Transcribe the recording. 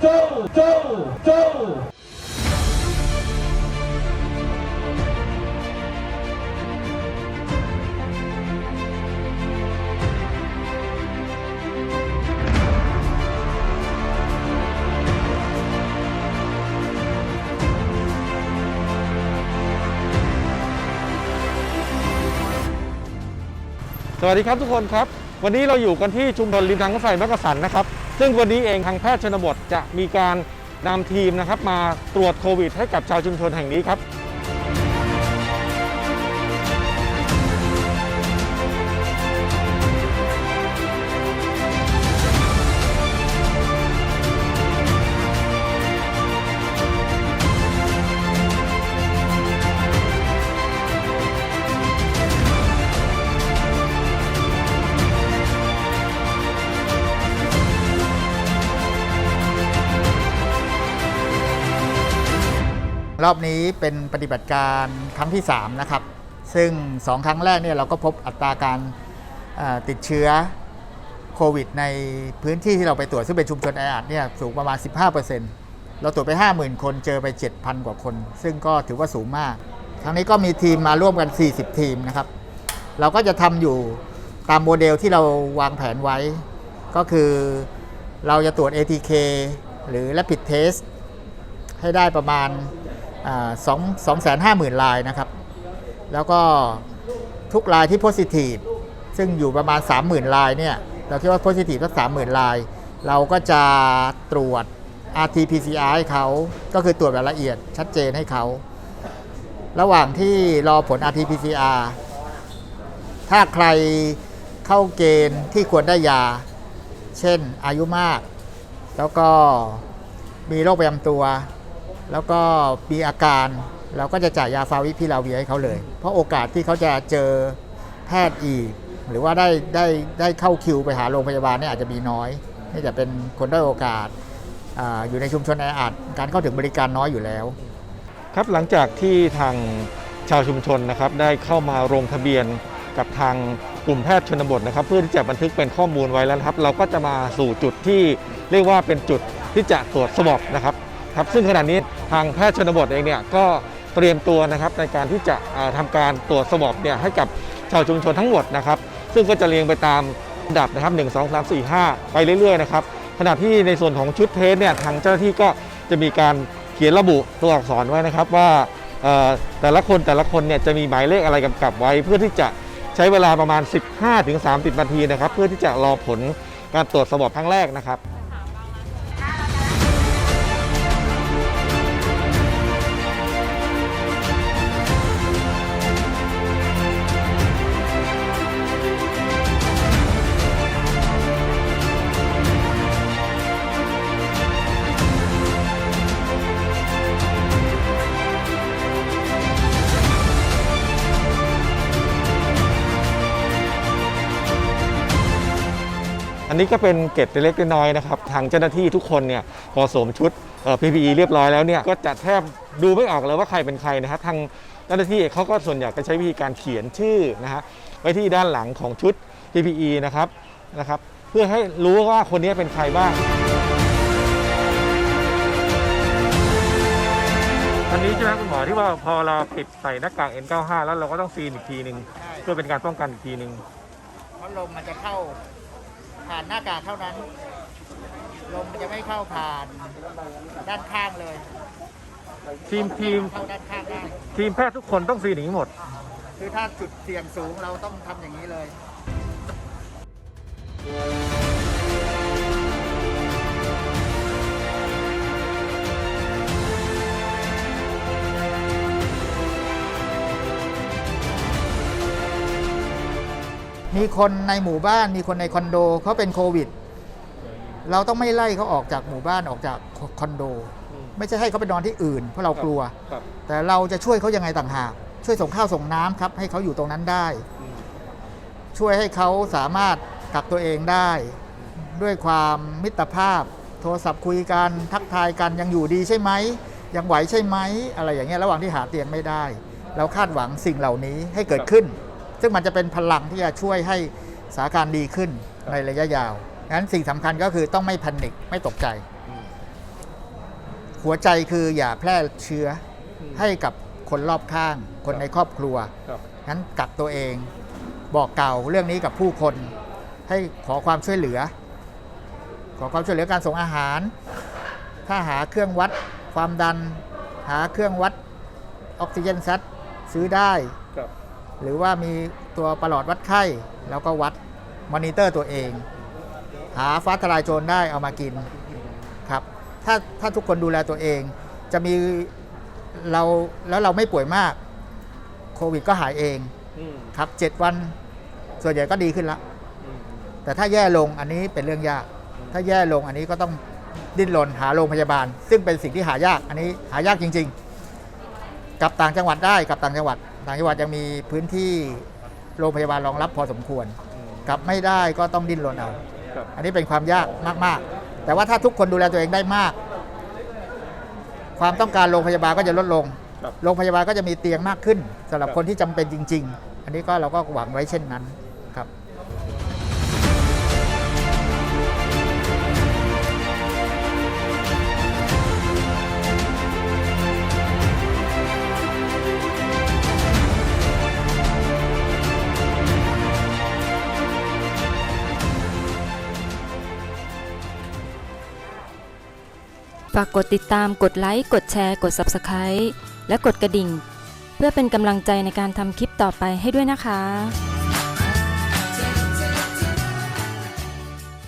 โจโจโจสวัสดีครับทุกคนครับ วันนี้เราอยู่กันที่ชุมชนริมทางรถไฟมักกะสันนะครับ ซึ่งวันนี้เองทางแพทย์ชนบทจะมีการนำทีมนะครับมาตรวจโควิดให้กับชาวชุมชนแห่งนี้ครับ รอบนี้เป็นปฏิบัติการครั้งที่ 3 นะครับ ซึ่ง 2 ครั้งแรกเนี่ยเราก็พบอัตราการติดเชื้อโควิด ในพื้นที่ที่เราไปตรวจซึ่งเป็นชุมชนแออัดเนี่ยสูงประมาณ 15%เราตรวจไป 50,000 คนเจอไป 7,000 กว่าคน ซึ่งก็ถือว่าสูงมาก ครั้งนี้ก็มีทีมมาร่วมกัน 40 ทีมนะครับ เราก็จะทำอยู่ตามโมเดลที่เราวางแผนไว้ ก็คือเราจะตรวจ ATK หรือ Rapid Test ให้ได้ประมาณ สองสองแสนห้าหมื่นลายนะครับ แล้วก็ทุกลายที่ positive ซึ่งอยู่ประมาณ 30,000 ลายเนี่ย เราคิดว่า positive สัก30,000ลาย เราก็จะตรวจ RT-PCR ให้เขาก็คือตรวจแบบละเอียดชัดเจนให้เขา ระหว่างที่รอผล RT-PCR ถ้าใครเข้าเกณฑ์ที่ควรได้ยา เช่นอายุมาก แล้วก็มีโรคประจำตัว แล้วก็มีอาการเราก็จะจ่ายยาฟาวิพิลาเวียให้เขาเลย เพราะโอกาสที่เขาจะเจอแพทย์อีก หรือว่าได้ได้ได้เข้าคิวไปหาโรงพยาบาลเนี่ยอาจจะมีน้อยนี่จะเป็นคนได้อยโอกาสออยู่ในชุมชนแออัดการเข้าถึงบริการน้อยอยู่แล้ว ครับหลังจากที่ทางชาวชุมชนนะครับได้เข้ามาลงทะเบียนกับทางกลุ่มแพทย์ชนบทนะครับ เพื่อที่จะบันทึกเป็นข้อมูลไว้แล้วครับ เราก็จะมาสู่จุดที่เรียกว่าเป็นจุดที่จะตรวจสมอบนะครับ ครับซึ่งขณะนี้ทางแพทย์ชนบทเองเนี่ยก็เตรียมตัวนะครับในการที่จะทำาการตรวจสมอบเนี่ยให้กับชาวชุมชนทั้งหมดนะครับซึ่งก็จะเรียงไปตามลำดับนะครับ 1 2 3 4 5 ไปเรื่อยๆนะครับขณะที่ในส่วนของชุดเทสเนี่ยทางเจ้าหน้าที่ก็จะมีการเขียนระบุตัวอักษรไว้นะครับว่าแต่ละคนแต่ละคนเนี่ยจะมีหมายเลขอะไรกำกับไว้ เพื่อที่จะใช้เวลาประมาณ 15-30 นาทีนะครับ เพื่อที่จะรอผลการตรวจสอบครั้งแรกนะครับ นนี้ก็เป็นเกร็ดเล็กๆน้อยๆนะครับ ทางเจ้าหน้าที่ทุกคนเนี่ยพอสวมชุดเอ่อ PPE เรียบร้อยแล้วเนี่ยก็จะแทบดูไม่ออกเลยว่าใครเป็นใครนะครับทางเจ้าหน้าที่เขาก็ส่วนใหญ่ก็ใช้วิธีการเขียนชื่อนะฮะไว้ที่ด้านหลังของชุด PPE นะครับนะครับเพื่อให้รู้ว่าคนนี้เป็นใครบ้างอันนี้ใช่ไหมคุณหมอที่ว่าพอเราปิดใส่หน้ากาก N95 แล้วเราก็ต้องซีนอีกทีหนึ่งเพื่อเป็นการป้องกันอีกทีหนึ่งเพราะลมมันจะเข้า ผ่านหน้ากากเท่านั้น ลมมันจะไม่เข้าผ่านด้านข้างเลยทีมทีมเข้าด้านข้างได้ทีมแพทย์ทุกคนต้องซีนอย่างนี้หมด คือถ้าจุดเสี่ยงสูงเราต้องทำอย่างนี้เลย มีคนในหมู่บ้านมีคนในคอนโดเขาเป็นโควิด เราต้องไม่ไล่เขาออกจากหมู่บ้านออกจากคอนโด ไม่ใช่ให้เขาไปนอนที่อื่น เพราะเรากลัวครับแต่เราจะช่วยเขายังไงต่างหาก ช่วยส่งข้าวส่งน้ำครับ ให้เขาอยู่ตรงนั้นได้ ช่วยให้เขาสามารถกักตัวเองได้ ด้วยความมิตรภาพ โทรศัพท์คุยกันทักทายกันยังอยู่ดีใช่ไหมยังไหวใช่ไหมอะไรอย่างเงี้ยระหว่างที่หาเตียงไม่ได้ เราคาดหวังสิ่งเหล่านี้ให้เกิดขึ้น ซึ่งมันจะเป็นพลังที่จะช่วยให้สถานการณ์ดีขึ้นในระยะยาวงั้นสิ่งสำคัญก็คือต้องไม่แพนิคไม่ตกใจ หัวใจคืออย่าแพร่เชื้ออให้กับคนรอบข้าง คนในครอบครัวครับงั้นกักตัวเอง บอกกล่าวเรื่องนี้กับผู้คน ให้ขอความช่วยเหลือ ขอความช่วยเหลือการส่งอาหาร ถ้าหาเครื่องวัดความดัน หาเครื่องวัดออกซิเจนซัดซื้อได้ครับ หรือว่ามีตัวประหลอดวัดไข้ แล้วก็วัดมอนิเตอร์ตัวเอง หาฟ้าทลายโจรได้เอามากินครับถ้าถ้าทุกคนดูแลตัวเอง จะมีเราแล้วเราไม่ป่วยมากโควิดก็หายเองครับเจ็ดวันส่วนใหญ่ก็ดีขึ้นล้วอืมแต่ถ้าแย่ลงอันนี้เป็นเรื่องยาก ถ้าแย่ลงอันนี้ก็ต้องดิ้นรนหาโรงพยาบาล ซึ่งเป็นสิ่งที่หายากอันนี้หายากจริง ๆกลับต่างจังหวัดได้กลับต่างจังหวัดางจังหวัดยังมีพื้นที่โรงพยาบาลรองรับพอสมควรกลับไม่ได้ก็ต้องดิ้นรนเอาครับอันนี้เป็นความยากมาก ๆ แต่ว่าถ้าทุกคนดูแลตัวเองได้มาก ความต้องการโรงพยาบาลก็จะลดลงครับโรงพยาบาลก็จะมีเตียงมากขึ้นสำหรับคนที่จำเป็นจริง ๆ อันนี้ก็เราก็หวังไว้เช่นนั้นากกดติดตามกดไลค์กดแชร์ กด Subscribe และกดกระดิ่ง เพื่อเป็นกำลังใจในการทำคลิปต่อไปให้ด้วยนะคะ